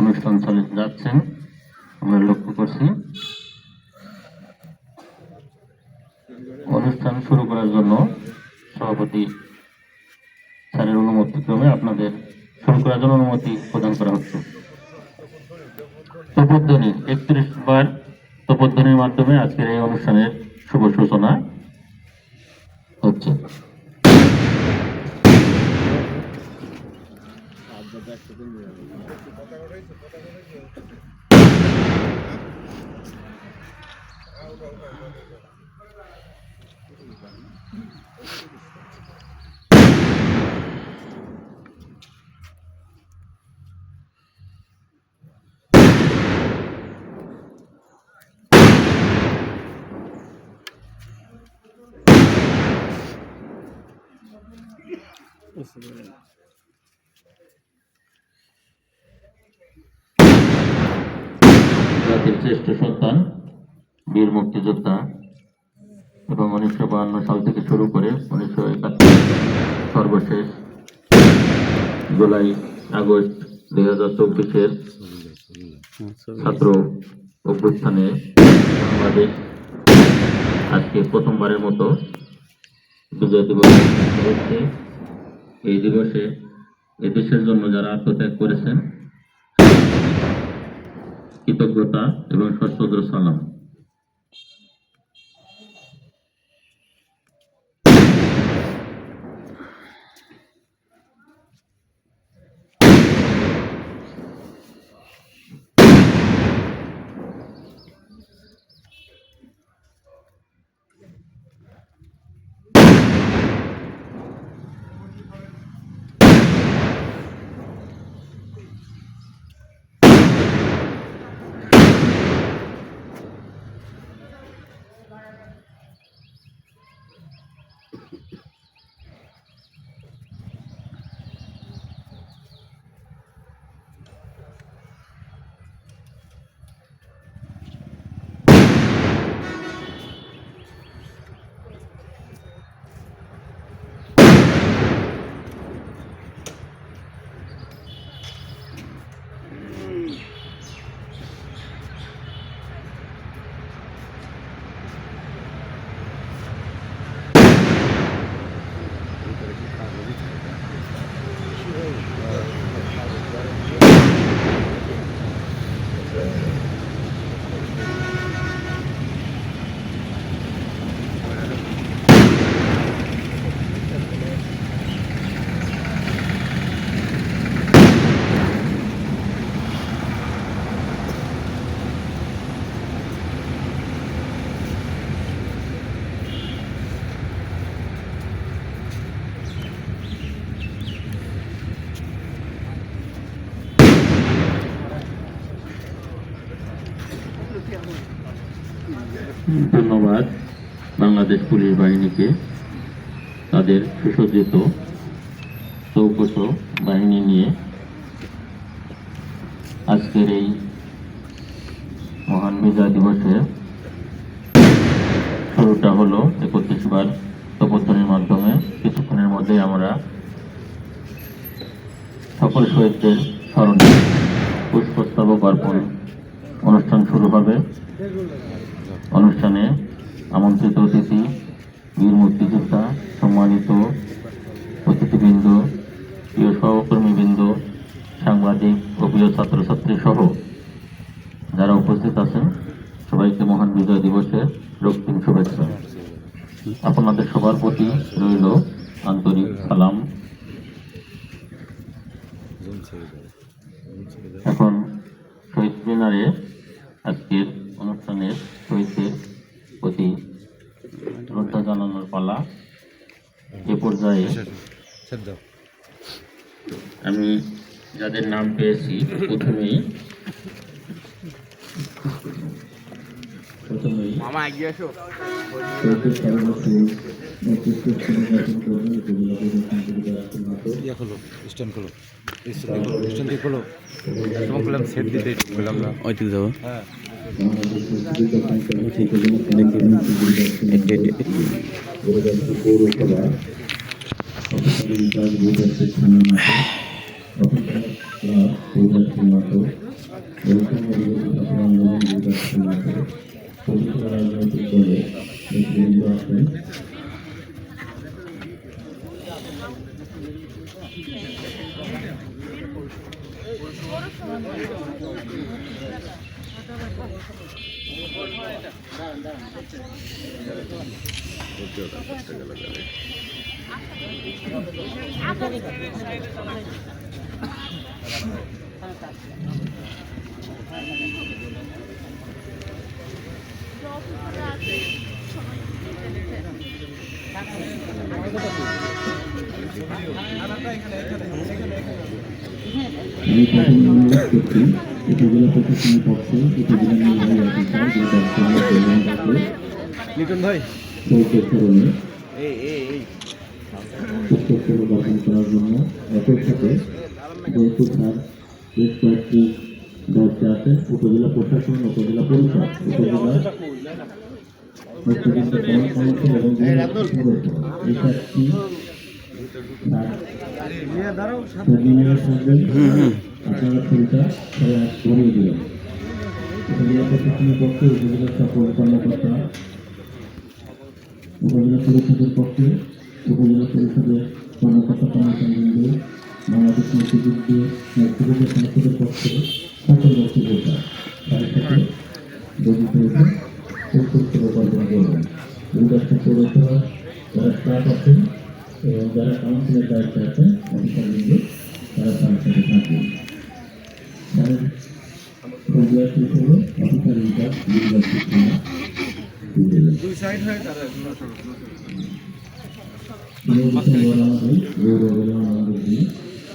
অনুষ্ঠান চালিয়ে যাচ্ছেন আমরা লক্ষ্য করছি, অনুষ্ঠান শুরু করার জন্য সভাপতি স্যারের অনুমতি ক্রমে আপনাদের শুরু করার জন্য অনুমতি প্রদান করা হচ্ছে। তপধ্বনি, একত্রিশ বার তপধ্বনির মাধ্যমে আজকের এই অনুষ্ঠানের শুভ সূচনা হচ্ছে। ですね。জাতির শ্রেষ্ঠ সন্তান, বীর মুক্তিযোদ্ধা এবং উনিশশো বাহান্ন সাল থেকে শুরু করে উনিশশো একাত্তর সর্বশেষ জুলাই আগস্ট দুই হাজার চব্বিশের ছাত্র অভ্যুত্থানে বাংলাদেশ আজকে প্রথমবারের মতো বিজয় দিবস এই দিবসে এ দেশের জন্য যারা আত্মত্যাগ করেছেন কৃতজ্ঞতা এবং সশ্রদ্ধ সালাম ধন্যবাদ বাংলাদেশ পুলিশ বাহিনীকে তাদের সুসজ্জিত চৌকস বাহিনী নিয়ে আজকের এই মহান বিজয় দিবসে শুরুটা হলো একত্রিশ বার মাধ্যমে। কিছুক্ষণের মধ্যে আমরা সকল শহীদদের স্মরণে পুষ্পস্তবক অর্পণ অনুষ্ঠান শুরু হবে। অনুষ্ঠানে আমন্ত্রিত অতিথি, বীর মুক্তিযোদ্ধা, সম্মানিত অতিথিবৃন্দ, প্রিয় সহকর্মীবৃন্দ, সাংবাদিক ও প্রিয় ছাত্রছাত্রী সহ যারা উপস্থিত আছেন, সবাইকে মহান বিজয় দিবসের রক্তিম শুভেচ্ছা। আপনাদের সবার প্রতি রইল আন্তরিক সালাম এখন শহীদ মিনারে আজকের অনুষ্ঠানের শহীদদের প্রতি শ্রদ্ধা জানানোর পালা এ পর্যায়ে আমি যাদের নাম পেয়েছি প্রথমেই। প্রথমেই মামা এগিয়ে আসো ইয়া পৌরসভা ইনচার্জ আমি প্রথমে অনুরোধ করছি উপজেলা প্রশাসনের পক্ষে উপজেলা নির্বাহী অফিসার যে লিটন ভাই উত্তর গঠন করার জন্য একই সাথে তার বেশ কয়েকটি দায়িত্বে আছে উপজেলা প্রশাসন, উপজেলা পরিষদ, উপজেলা আপনারা ফুলটা প্রশাসনের পক্ষে, উপজেলা সকল কর্মকর্তা, উপজেলা পরিষদের পক্ষে উপজেলা পরিষদের কর্মকর্তা কর্মচারীবৃন্দ বাংলাদেশ মুক্তিযুদ্ধ নেতৃবৃন্দ সংসদের পক্ষে সকল মুক্তিযোদ্ধা তাদের সাথে অর্জন করবেন পৌরসভা যারা স্টাফ আছেন এবং যারা কাউন্সিলের দায়িত্বে আছেন অফিসারবৃন্দ তারা তার সাথে থাকবেন। তাদের পর্যায় শেষ হলো অফিসার ইনচার্জ দুর্গাস্ত থানা দুই সাইড হয়ে তারা আমাদের গৌরবের আমাদের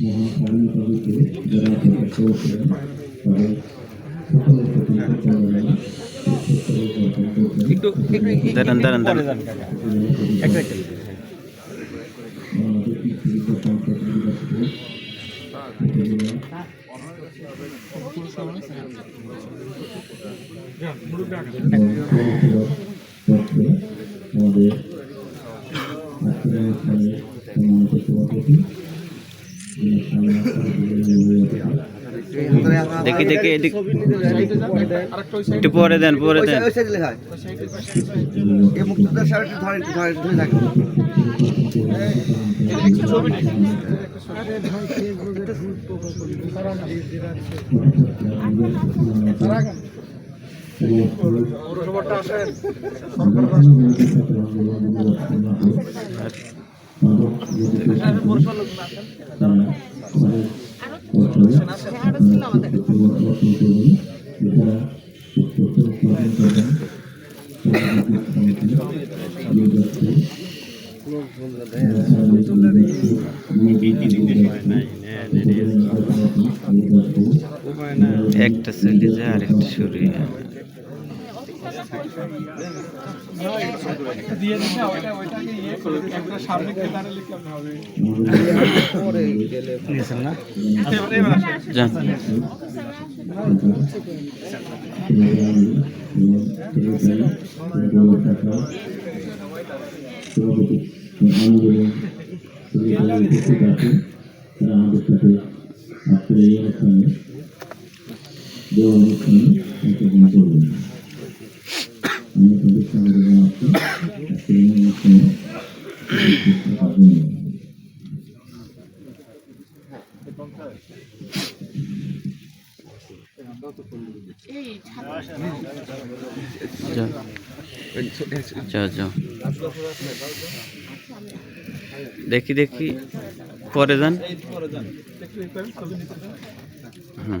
মহান স্বাধীন কবিকে যারা প্রকাশ করেছিলেন তাদের সকলের প্রতি কৃতজ্ঞতা একটু দাঁড়ান দাঁড়ান দাঁড়ান একটা একটা বাংলাদেশ মুক্তিযুদ্ধ সংসদ নির্বাচিত উপজেলা এবং পৌরসভার পক্ষে আমাদের আজকের অনুষ্ঠানে সম্মানিত সভাপতি যিনি সামনে দেখি দেখি এদিক একটু পরে দেন পরে দেন। সাহেব একটু যায় আর একটা শুরু দিয়ে দিতে ওইটা ওইটাকে ইয়ে করে একটা সামনে কেদারে লিখলে হবে নিয়েছেন না এবার এবার যান আমাদের এই অনুষ্ঠানে দেওয়া অনুষ্ঠানে অংশগ্রহণ করবেন আমি তাদের স্বাগত জানাচ্ছি আজকের এই অনুষ্ঠানে উপস্থিত থাকার জন্য। যাও যাও যাও দেখি দেখি পরে যান হুম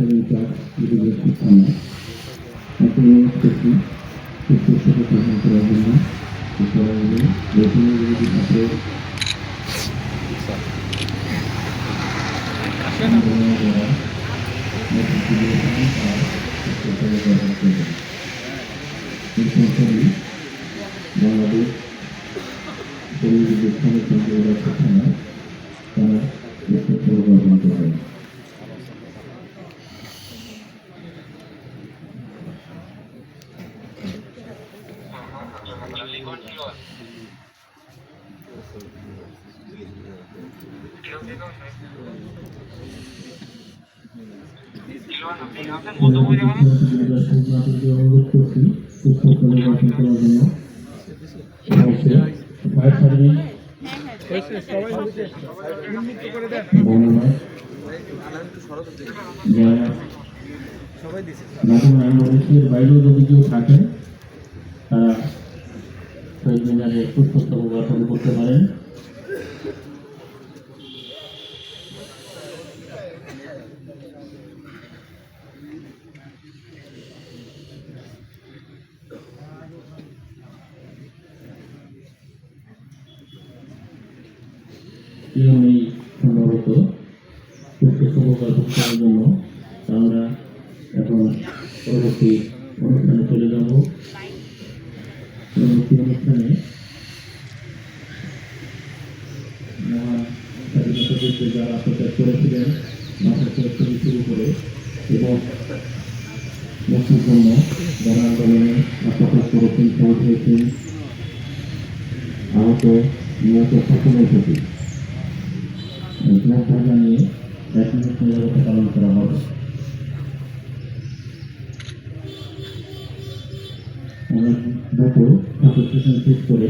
বাংলাদেশ থানা তারা এসব পরিকল্পনা করবেন অনুরোধ করছি সুস্থ পরিবর্তন করার জন্য সার্ভিস ধন্যবাদ যারা নতুন আইনবন্ধের বাইরেও যদি কেউ থাকেন তারা শহীদ মিনারে করতে পারেন নিয়মেই সম্ভবত। সুস্থ করার জন্য। আমরা এখন পরবর্তী অনুষ্ঠানে চলে যাব পরবর্তী অনুষ্ঠানে মহান স্বাধীনতা যুদ্ধে যারা আত্মত্যাগ করেছিলেন মাথা থেকে শুরু করে এবং মুক্তির জন্য যারা আন্দোলনে আত্মত্যাগ করেছেন শহীদ হয়েছেন আহত নিহত সকলের প্রতি শ্রদ্ধা জানিয়ে নিরাপত্তা পালন করা হবে অনেক দুটো ঠাকুর সেশন শেষ করে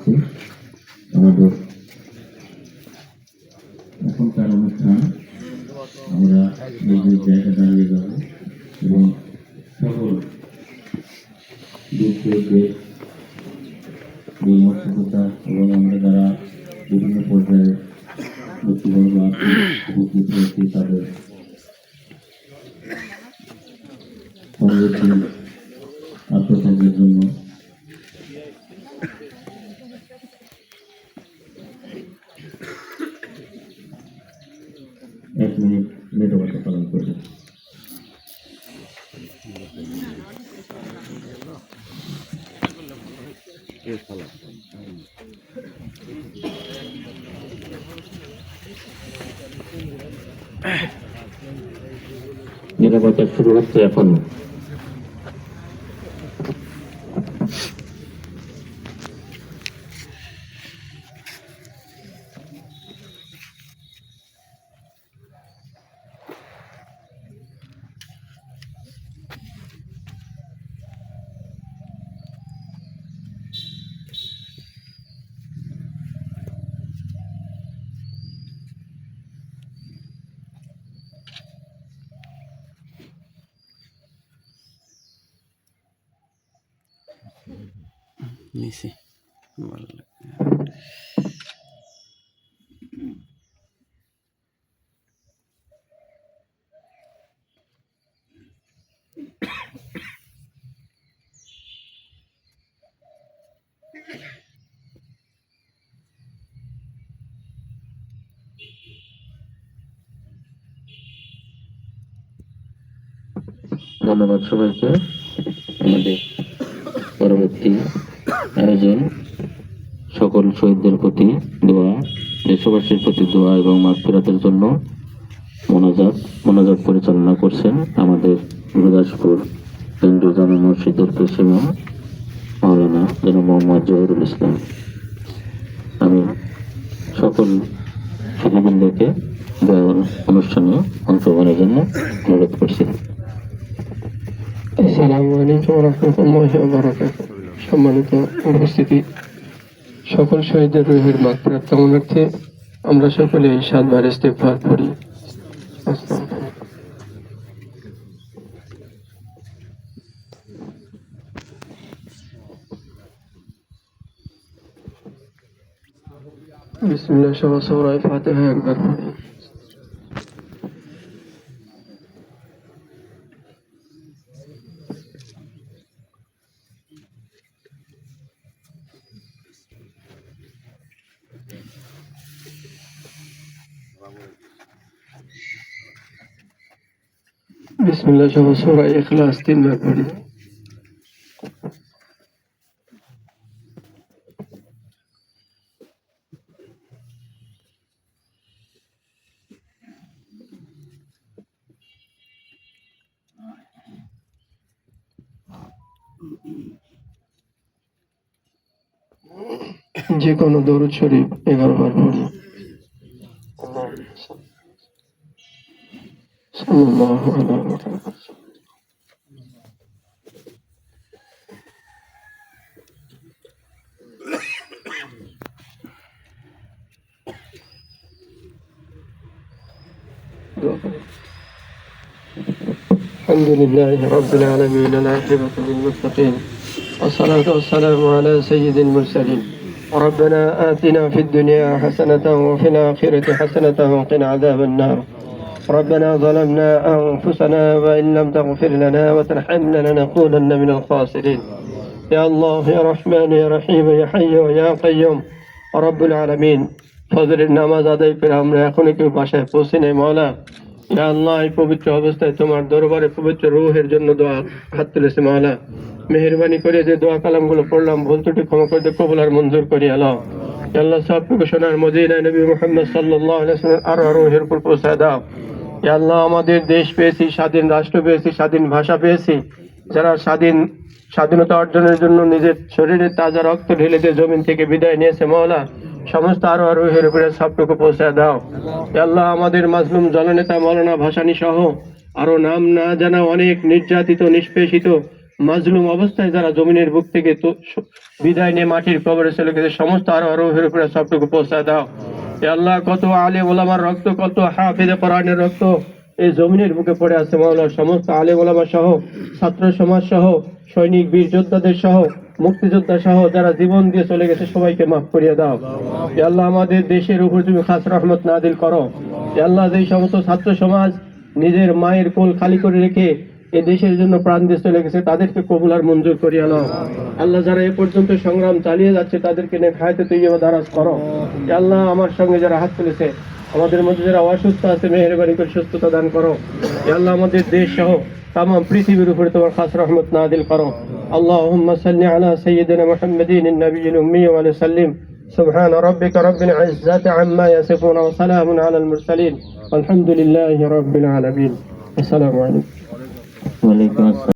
জানাচ্ছি আমাদের এখনকার অনুষ্ঠান আমরা নিজের জায়গা দাঁড়িয়ে যাব এবং সকল দুঃখকে বিমর্ষতা এবং আমরা যারা বিভিন্ন পর্যায়ে ব্যক্তিবর্গ আছি উপস্থিত হয়েছি তাদের পরবর্তী আত্মত্যাগের জন্য মিনিট নিরবতা পালন করবেন নিরাপত্তা শুরু হচ্ছে এখন। নিচে। ধন্যবাদ সবাইকে আমাদের পরবর্তী আয়োজন। সকল শহীদদের প্রতি দোয়া, দেশবাসীর প্রতি দোয়া এবং মাগফিরাতের জন্য মোনাজাত মোনাজাত পরিচালনা করছেন আমাদের গুরুদাসপুর কেন্দ্রীয় জামা মসজিদের প্রেসিডেন্ট মাওলানা যেন মোহাম্মদ জহিরুল ইসলাম। আমি সকল সুধীবৃন্দকে দোয়া অনুষ্ঠানে অংশগ্রহণের জন্য অনুরোধ করছি। আসসালামু আলাইকুম রহমতুল্লাহ বারাকাত সম্মানিত উপস্থিতি। সকল শহীদের রুহের মাত্রাত কামনার্থে আমরা সকলে এই সাতবার পড়ি। আস্তাগফিরুল্লাহ। বিসমিল্লাহ সহ সৌরায় ফাতেহা একবার বিসমিল্লাহ সহ সৌরায় ইখলাস তিনবার পড়ি। যে কোনো দরুদ শরীফ এগারো বার পড়ি। صلى الله على محمد الحمد لله رب العالمين العاقبة للمتقين والصلاة والسلام على سيد المرسلين. ربنا آتنا في الدنيا حسنة وفي الآخرة حسنة وقنا عذاب النار ربنا ظلمنا أنفسنا وإن لم تغفر لنا وترحمنا لنكونن من الخاسرين يا الله يا رحمن يا رحيم يا حي يا قيوم رب العالمين ফজরের নামাজ আদায় করে আমরা এখনো কেউ বাসায় পৌঁছে নেই মৌলা ইয়া আল্লাহ এই পবিত্র অবস্থায় তোমার দরবারে পবিত্র রুহের জন্য দোয়া হাত তুলেছে মৌলা মেহরবানি করে যে দোয়া কালামগুলো পড়লাম ভুল ত্রুটি ক্ষমা করে দিয়ে কবুল আর মঞ্জুর করি, আল্লাহ। আল্লাহ সব সোনার মদিনা নবী মুহাম্মদ আলাইহি আরও রুহের উপর পৌঁছায় দাও। ইয়া আল্লাহ আমাদের দেশ পেয়েছি, স্বাধীন রাষ্ট্র পেয়েছি, স্বাধীন ভাষা পেয়েছি। যারা স্বাধীন স্বাধীনতা অর্জনের জন্য নিজের শরীরে তাজা রক্ত ঢেলে দিয়ে জমিন থেকে বিদায় নিয়েছে মৌলা সমস্ত আরও আরও রুহের উপরে সবটুকু পৌঁছে দাও। আল্লাহ, আমাদের মাজলুম জননেতা মৌলানা ভাসানী সহ আরও নাম না জানা অনেক নির্যাতিত, নিষ্পেষিত মাজলুম অবস্থায় যারা জমিনের বুক থেকে বিদায় নিয়ে মাটির কবরে চলে গেছে, সমস্ত আরও রুহের উপরে সবটুকু পৌঁছে দাও। আল্লাহ, কত আলে ওলামার রক্ত, কত হাফেজে কোরআনের রক্ত এই জমিনের বুকে পড়ে আছে মাওলা সমস্ত আলে ওলামা সহ, ছাত্র সমাজ সহ, সৈনিক, বীর যোদ্ধাদের সহ মুক্তিযোদ্ধা সহ যারা জীবন দিয়ে চলে গেছে, সবাইকে মাফ করিয়ে দাও। আল্লাহ, আমাদের দেশের উপর তুমি খাস রহমত নাদিল করো। আল্লাহ, যেই সমস্ত ছাত্র সমাজ নিজের মায়ের কোল খালি করে রেখে এ দেশের জন্য প্রাণ দিয়ে চলে গেছে, তাদেরকে কবুল আর মঞ্জুর করিয়া নাও। আল্লাহ, যারা এ পর্যন্ত সংগ্রাম চালিয়ে যাচ্ছে, তাদেরকে নিয়ে খাইতে তুই দারাজ করো। আল্লাহ, আমার সঙ্গে যারা হাত তুলেছে, আমাদের মধ্যে যারা অসুস্থ আছে, মেহরবানি করে সুস্থতা দান করো। আল্লাহ, আমাদের দেশ সহ তাম, পৃথিবীর উপরে তোমার খাস রহমত নাদিল করো। اللهم صل على سيدنا محمد النبي الأمي وسلم سبحان ربك رب العزة عما يصفون وسلام على المرسلين. والحمد لله رب العالمين. السلام عليكم. وعليكم السلام.